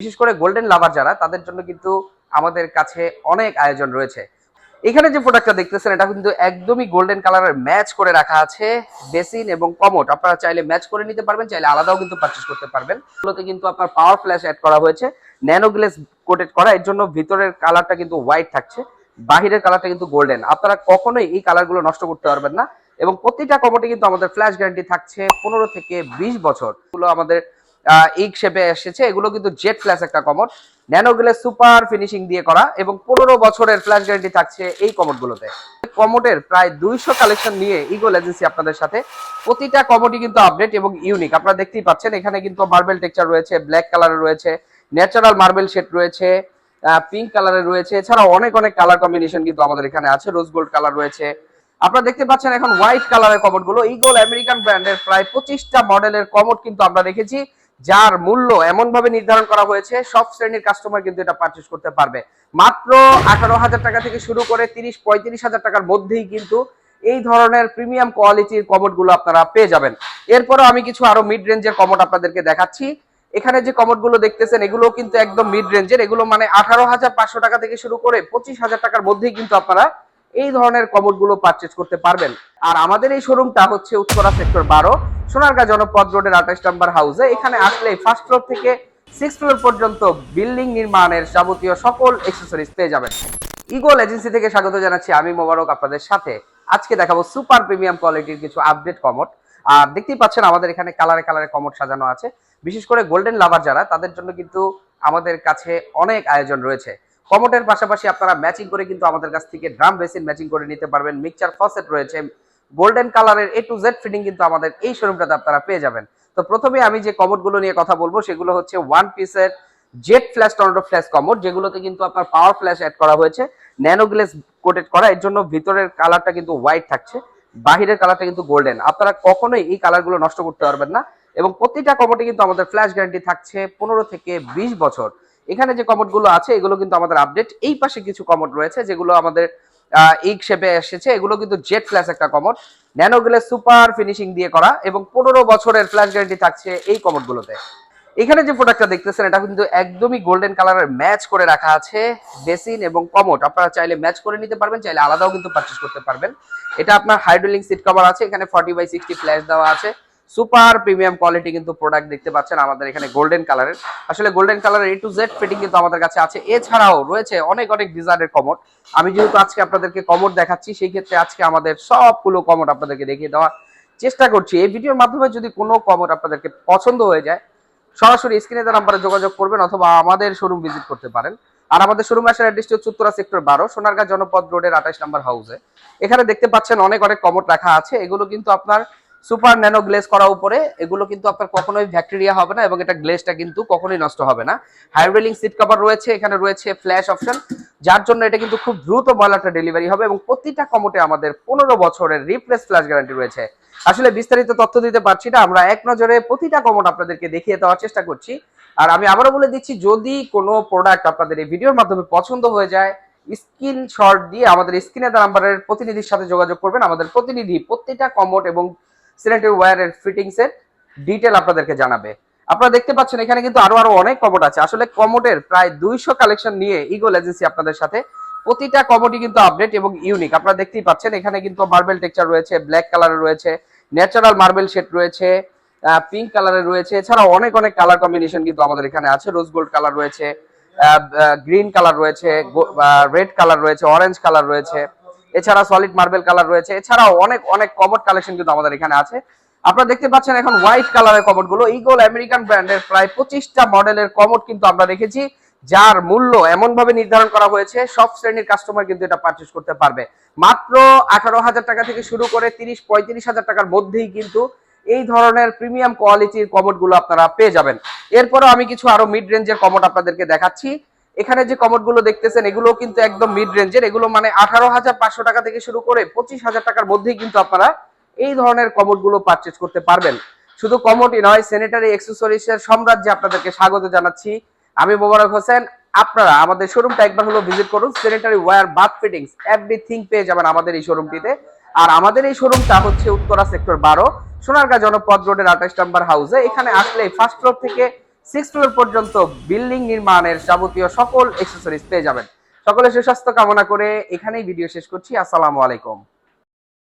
বিশেষ করে গোল্ডেন লাভার যারা, তাদের জন্য কিন্তু আমাদের কাছে অনেক আয়োজন রয়েছে। এখানে যে প্রোডাক্টটা দেখতেছেন, এটা কিন্তু একদমই গোল্ডেন কালারের ম্যাচ করে রাখা আছে, বেসিন এবং কমোড। আপনারা চাইলে ম্যাচ করে নিতে পারবেন, চাইলে আলাদাও কিন্তু পারচেস করতে পারবেন। এগুলোতে কিন্তু আপনার পাওয়ার ফ্ল্যাশ অ্যাড করা হয়েছে। ন্যানো গ্লেস কোটেড করা, এর জন্য ভিতরের কালারটা কিন্তু হোয়াইট থাকছে, বাহিরের কালারটা কিন্তু গোল্ডেন আপনারা কখনোই এই কালারগুলো নষ্ট করতে পারবেন না। এবং প্রতিটা কমোডে কিন্তু আমাদের ফ্ল্যাশ গ্যারান্টি থাকছে পনেরো থেকে বিশ বছর। আমাদের ইক শেপে এসেছে। এগুলো কিন্তু জেট ফ্ল্যাশ একটা commode nano glaze super finishing দিয়ে করা এবং পনেরো বছরের ফ্ল্যাশ গ্যারান্টি থাকছে এই কমোডগুলোতে কমোডের প্রায় দুইশো কালেকশন নিয়ে ইগল এজেন্সি আপনাদের সাথে প্রতিটা কমোডি কিন্তু আপডেট এবং ইউনিক আপনারা দেখতেই পাচ্ছেন, এখানে কিন্তু মার্বেল টেক্সচার রয়েছে ব্ল্যাক কালারের রয়েছে ন্যাচারাল মার্বেল শেড রয়েছে পিঙ্ক কালারের রয়েছে। এছাড়াও অনেক অনেক কালার কম্বিনেশন কিন্তু আমাদের এখানে আছে। রোজ গোল্ড কালার রয়েছে। আপনারা দেখতে পাচ্ছেন এখন হোয়াইট কালারের কমোডগুলো ইগল আমেরিকান ব্র্যান্ডের প্রায় পঁচিশটা মডেলের কমোড কিন্তু আমরা রেখেছি। যার মূল্য এমন ভাবে নির্ধারণ করা হয়েছে, সব শ্রেণির কাস্টমার কিন্তু এটা পারচেস করতে পারবে। মাত্র আঠারো হাজার টাকা থেকে শুরু করে তিরিশ, পঁয়ত্রিশ হাজার টাকার মধ্যেই কিন্তু এই ধরনের প্রিমিয়াম কোয়ালিটির কমোডগুলো আপনারা পেয়ে যাবেন। এরপরও আমি কিছু আরও মিড রেঞ্জের কমোড আপনাদেরকে দেখাচ্ছি। এখানে যে কমোডগুলো দেখতেছেন এগুলো কিন্তু একদম মিড রেঞ্জের এগুলো মানে আঠারো হাজার পাঁচশো টাকা থেকে শুরু করে পঁচিশ হাজার টাকার মধ্যেই কিন্তু আপনারা এই ধরনের কমোডগুলো পারচেজ করতে পারবেন। আর আমাদের এই শোরুমটা হচ্ছে উত্তরা সেক্টর বারো, সোনারগাঁ জনপদ রোডের আঠাশ নাম্বার হাউসে এখানে আসলে ফার্স্ট ফ্লোর থেকে সিক্স ফ্লোর পর্যন্ত বিল্ডিং নির্মাণের যাবতীয় সকল এক্সেসরিজ পেয়ে যাবেন। ইগল এজেন্সি থেকে স্বাগত জানাচ্ছি আমি মোবারক আপনাদের সাথে। আজকে দেখাবো সুপার প্রিমিয়াম কোয়ালিটির কিছু আপডেট কমোড। আর দেখতেই পাচ্ছেন আমাদের এখানে কালারে কালারে কমোড সাজানো আছে। বিশেষ করে গোল্ডেন লাভার যারা, তাদের জন্য কিন্তু আমাদের কাছে অনেক আয়োজন রয়েছে। কমোডের পাশাপাশি আপনারা ম্যাচিং করে কিন্তু আমাদের কাছ থেকে ড্রাম বেসিন ম্যাচিং করে নিতে পারবেন। মিক্সচার ফসেট রয়েছে। গোল্ডেন কালারের এ টু জেড ফিটিং কিন্তু আমাদের এই শোরুমটাতে আপনারা পেয়ে যাবেন। তো প্রথমে আমি যে কমোডগুলো নিয়ে কথা বলব, সেগুলো হচ্ছে ওয়ান পিসের jet flush tornado flush commode, যেগুলোতে কিন্তু আপনার পাওয়ার ফ্ল্যাশ অ্যাড করা হয়েছে। ন্যানো গ্লেস কোটেড করা, এর জন্য ভিতরের কালারটা কিন্তু হোয়াইট থাকছে, বাহিরের কালারটা কিন্তু গোল্ডেন আপনারা কখনোই এই কালারগুলো নষ্ট করতে পারবেন না। এবং প্রতিটা কমোডে কিন্তু আমাদের ফ্ল্যাশ গ্যারান্টি থাকছে পনেরো থেকে বিশ বছর। এখানে যে কমোডগুলো আছে, এগুলো কিন্তু আমাদের আপডেট এই পাশে কিছু কমোড রয়েছে যেগুলো আমাদের ইক শেপে এসেছে। এগুলো কিন্তু জেট ফ্ল্যাশ একটা commode. Nano glaze super finishing দিয়ে করা এবং পনেরো বছরের ফ্ল্যাশ গ্যারান্টি থাকছে এই কমোড গুলোতে। এখানে যে প্রোডাক্টটা দেখতেছেন, এটা কিন্তু একদমই গোল্ডেন কালারের ম্যাচ করে রাখা আছে বেসিন এবং কমোড। আপনারা চাইলে ম্যাচ করে নিতে পারবেন, চাইলে আলাদাও কিন্তু পারচেস করতে পারবেন। এটা আপনার হাইড্রোলিং সিট কভার আছে, এখানে ফর্টি বাই সিক্সটি ফ্ল্যাশ দেওয়া আছে। সুপার প্রিমিয়াম কোয়ালিটি কিন্তু প্রোডাক্ট দেখতে পাচ্ছেন আমাদের এখানে গোল্ডেন কালারের। আসলে গোল্ডেন কালারের এ টু জেড ফিটিং কিন্তু আমাদের কাছে আছে। এছাড়াও রয়েছে অনেক অনেক ডিজাইনের কমোড। আমি যেহেতু আজকে আপনাদেরকে কমোড দেখাচ্ছি, সেই ক্ষেত্রে আজকে আমাদের সবগুলো কমোড আপনাদেরকে দেখিয়ে দেওয়ার চেষ্টা করছি। এই ভিডিওর মাধ্যমে যদি কোনো কমোড আপনাদেরকে পছন্দ হয়ে যায়, সরাসরি স্ক্রিনে দেওয়া নাম্বারে যোগাযোগ করবেন অথবা আমাদের শোরুম ভিজিট করতে পারেন। আর আমাদের শোরুম আসার অ্যাড্রেসটি হচ্ছে উত্তরা সেক্টর বারো, সোনারগাঁ জনপদ রোডের আঠাশ নাম্বার হাউসে এখানে দেখতে পাচ্ছেন অনেক অনেক কমোড রাখা আছে। এগুলো কিন্তু আপনার সুপার ন্যানো গ্লেজ করা উপরে, এগুলো কিন্তু আপনার কখনোই ব্যাকটেরিয়া হবে না এবং এটা গ্লেজটা কিন্তু কখনোই নষ্ট হবে না। হাইড্রেলিং সিট কভার রয়েছে, এখানে রয়েছে ফ্ল্যাশ অপশন, যার জন্য এটা কিন্তু খুব দ্রুত ময়লাটা ডেলিভারি হবে এবং প্রতিটা কমোটে আমাদের পনেরো বছরের রিপ্লেস ফ্ল্যাশ গ্যারান্টি রয়েছে। আসলে বিস্তারিত তথ্য দিতে পারছি না, আমরা এক নজরে প্রতিটা কমোট আপনাদেরকে দেখিয়ে দেওয়ার চেষ্টা করছি। আর আমি আবারও বলে দিচ্ছি, যদি কোনো প্রোডাক্ট আপনাদের এই ভিডিওর মাধ্যমে পছন্দ হয়ে যায় স্ক্রিন শট দিয়ে আমাদের স্ক্রিনে নাম্বারের প্রতিনিধির সাথে যোগাযোগ করবেন। আমাদের প্রতিনিধি প্রতিটা কমোট এবং সিলেক্টিভ ওয়্যারের ফিটিংস এর ডিটেল আপনাদেরকে জানাবে। আপনারা দেখতে পাচ্ছেন এখানে কিন্তু আরও আরও অনেক কমোড আছে। আসলে কমোডের প্রায় দুইশো কালেকশন নিয়ে ইগল এজেন্সি আপনাদের সাথে প্রতিটা কমোডি কিন্তু আপডেট এবং ইউনিক আপনারা দেখতেই পাচ্ছেন এখানে কিন্তু মার্বেল টেক্সচার রয়েছে ব্ল্যাক কালারের রয়েছে ন্যাচারাল মার্বেল শেড রয়েছে পিঙ্ক কালারের রয়েছে। এছাড়াও অনেক অনেক কালার কম্বিনেশন কিন্তু আমাদের এখানে আছে। রোজ গোল্ড কালার রয়েছে গ্রিন কালার রয়েছে রেড কালার রয়েছে অরেঞ্জ কালার রয়েছে। এছাড়া সলিড মার্বেল কালার রয়েছে। এছাড়াও অনেক অনেক কমোড কালেকশন কিন্তু আমাদের এখানে আছে। আপনারা দেখতে পাচ্ছেন এখন হোয়াইট কালারের কমোডগুলো। ইগল আমেরিকান ব্র্যান্ডের প্রায় পঁচিশটা মডেলের কমোড কিন্তু আমরা রেখেছি, যার মূল্য এমন ভাবে নির্ধারণ করা হয়েছে, সব শ্রেণির কাস্টমার কিন্তু এটা পারচেস করতে পারবে। মাত্র আঠারো হাজার টাকা থেকে শুরু করে তিরিশ, পঁয়ত্রিশ হাজার টাকার মধ্যেই কিন্তু এই ধরনের প্রিমিয়াম কোয়ালিটির কমোডগুলো আপনারা পেয়ে যাবেন। এরপরও আমি কিছু আরও মিড রেঞ্জের কমোড আপনাদেরকে দেখাচ্ছি। এখানে যে কমোডগুলো দেখতেছেন এগুলো কিন্তু একদম মিড রেঞ্জের এগুলো মানে আঠারো হাজার পাঁচশো টাকা থেকে শুরু করে পঁচিশ হাজার টাকার মধ্যেই কিন্তু আপনারা এই ধরনের কমোডগুলো পারচেস করতে পারবেন। শুধু কমোডই নয় স্যানিটারি এক্সেসরিজ এর সাম্রাজ্যে আপনাদেরকে স্বাগত জানাচ্ছি। আমি মোবারক হোসেন, আপনারা আমাদের শোরুমটা একবার হলো ভিজিট করুন। Sanitary ware bath fittings everything পেয়ে যাবেন আমাদের এই শোরুমটিতে আর আমাদের এই শোরুমটা হচ্ছে উত্তরা সেক্টর বারো, সোনারগাঁ জনপদ রোডের আঠাশ নাম্বার হাউসে এখানে আসলে ফার্স্ট ফ্লোর থেকে সিক্স ফ্লোর পর্যন্ত বিল্ডিং নির্মাণের যাবতীয় সকল এক্সেসরিজ পেয়ে যাবেন। সকলের সুস্বাস্থ্য কামনা করে এখানেই ভিডিও শেষ করছি। আসসালামু আলাইকুম।